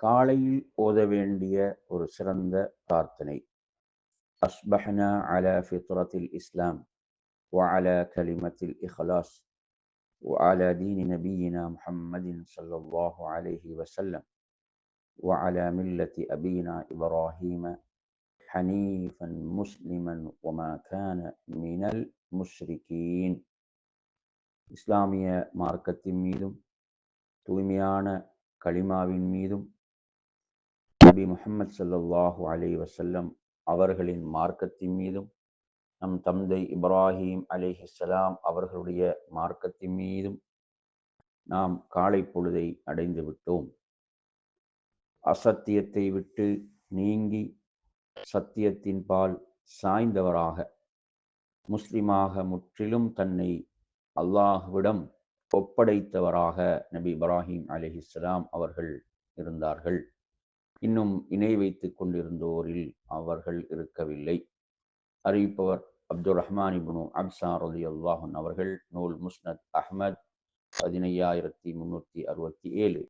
காலையில் ஓத வேண்டிய ஒரு சிறந்த பிரார்த்தனை அஸ்பஹ்னா அலா ஃபித்ரத்தில் இஸ்லாம் وعلى كلمة الإخلاص وعلى دين نبينا محمد صلى الله عليه وسلم وعلى ملة أبينا إبراهيم حنيفا مسلما وما كان من المشركين இஸ்லாமிய மார்க்கத்தின் மீதும் தூய்மையான களிமாவின் மீதும் நபி முகமது சல்லாஹூ அலி வசல்லம் அவர்களின் மார்க்கத்தின் மீதும் நம் தந்தை இப்ராஹிம் அலைஹிஸ்ஸலாம் அவர்களுடைய மார்க்கத்தின் மீதும் நாம் காலை பொழுதை அடைந்து விட்டோம். அசத்தியத்தை விட்டு நீங்கி சத்தியத்தின் பால் சாய்ந்தவராக முஸ்லிமாக முற்றிலும் தன்னை அல்லாஹ்விடம் ஒப்படைத்தவராக நபி இப்ராஹிம் அலிஹிஸ்லாம் அவர்கள் இருந்தார்கள். இன்னும் இணை வைத்துக் கொண்டிருந்தோரில் அவர்கள் இருக்கவில்லை. அறிவிப்பவர் அப்துல் ரஹ்மான் இப்னு அப்சா ரலி அல்லாஹன் அவர்கள் நூல் முஸ்னத் அஹ்மத் பதினையாயிரத்தி முன்னூற்றி அறுபத்தி ஏழு.